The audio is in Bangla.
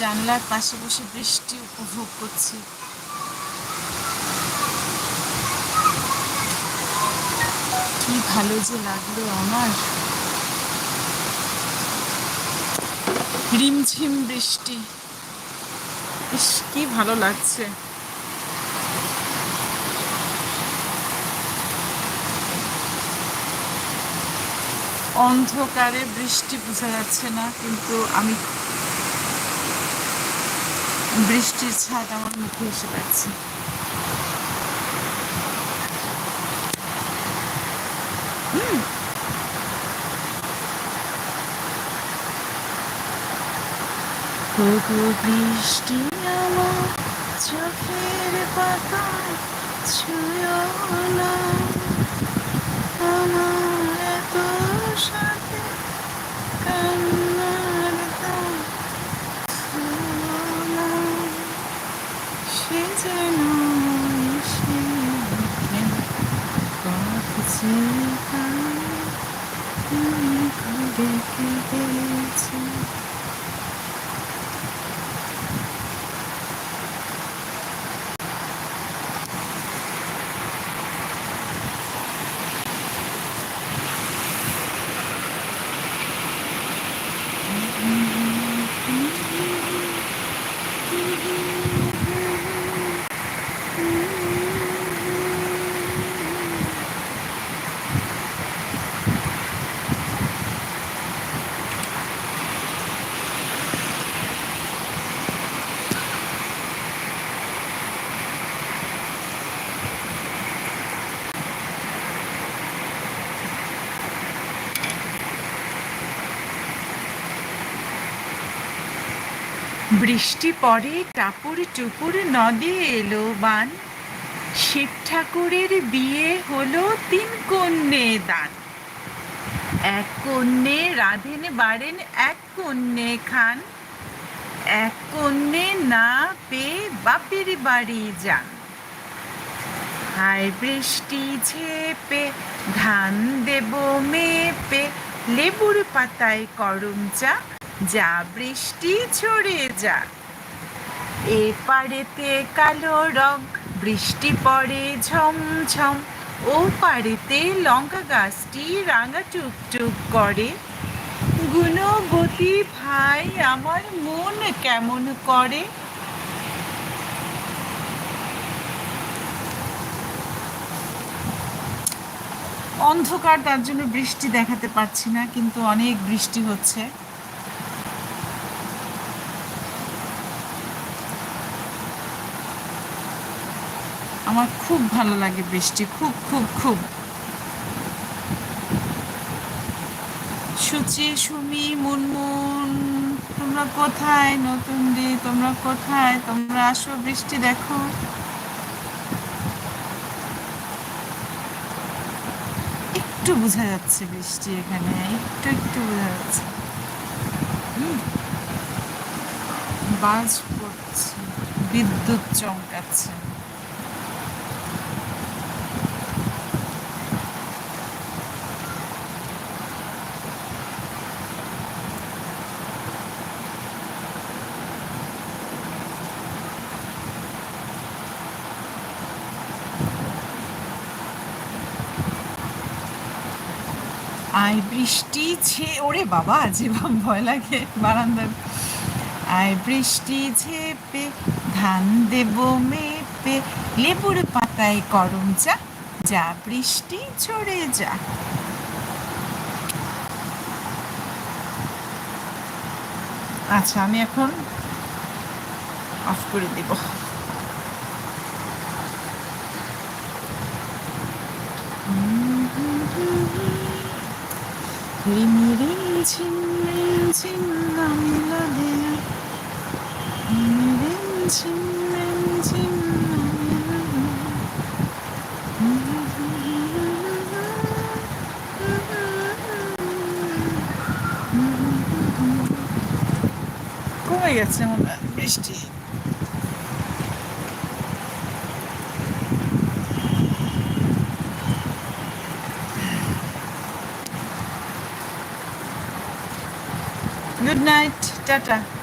জানলার পাশে বসে বৃষ্টি উপভোগ করছি। কি ভালো যে লাগল আমার। রিমঝিম বৃষ্টি। ইস, কি ভালো লাগছে। অন্ধকারে বৃষ্টি বোঝা যাচ্ছে না, কিন্তু আমি বৃষ্টির ছাদ আমার মুখে এসে যাচ্ছে তবু বৃষ্টি আমার চোখের পাতায় ছুঁয়ো না আমার এত সাথে কান্নার দাগ ছুঁয়ো না। সে যেন এসে ওঠে বৃষ্টি পরে টাপুর টুপুর নদে এলো বান। শিব ঠাকুরের বিয়ে হলো তিন কন্যে দান। এক কন্যে রাধেন, বাড়েন এক কন্যে খান। এক কন্যে না পেয়ে বাপের বাড়ি যান। হায় বৃষ্টি ঝেপে, ধান দেব মেপে, লেবুর পাতায় করম চা। যা বৃষ্টি ঝরে যা এ পাড়েতে কালো রং, বৃষ্টি পড়ে ঝমঝম। ও পাড়েতে লঙ্কা গাছটি রাঙা টুকটুক করে। গুণবতী ভাই, আমার মন কেমন করে? অন্ধকার, তার জন্য বৃষ্টি দেখাতে পারছি না, কিন্তু অনেক বৃষ্টি হচ্ছে। আমার খুব ভালো লাগে বৃষ্টি, খুব খুব খুব। সুচি, সুমি, মুনমুন, তোমরা কোথায়? নতুন দি, তোমরা কোথায়? তোমরা আসো, বৃষ্টি দেখো। একটু বোঝা যাচ্ছে বৃষ্টি এখানে, একটু একটু বোঝা যাচ্ছে। বাজ পড়ছে, বিদ্যুৎ চমকাচ্ছে। আয় বৃষ্টি ছে, ওরে বাবা যেভাবে ভয় লাগে বারান্দার আয় বৃষ্টি ঝেপে, ধান দেব মেপে, লেবুর পাতায় করম চা, যা বৃষ্টি ঝরে যা। আচ্ছা আমি এখন অফ করে দেব। রিমি রিম ঝিম রিম ঝিম নামি লাগে রিমি রিম ঝিম রিম ঝিম নামি লাগে কমে গেছে মনে বৃষ্টি। Good night. Tata.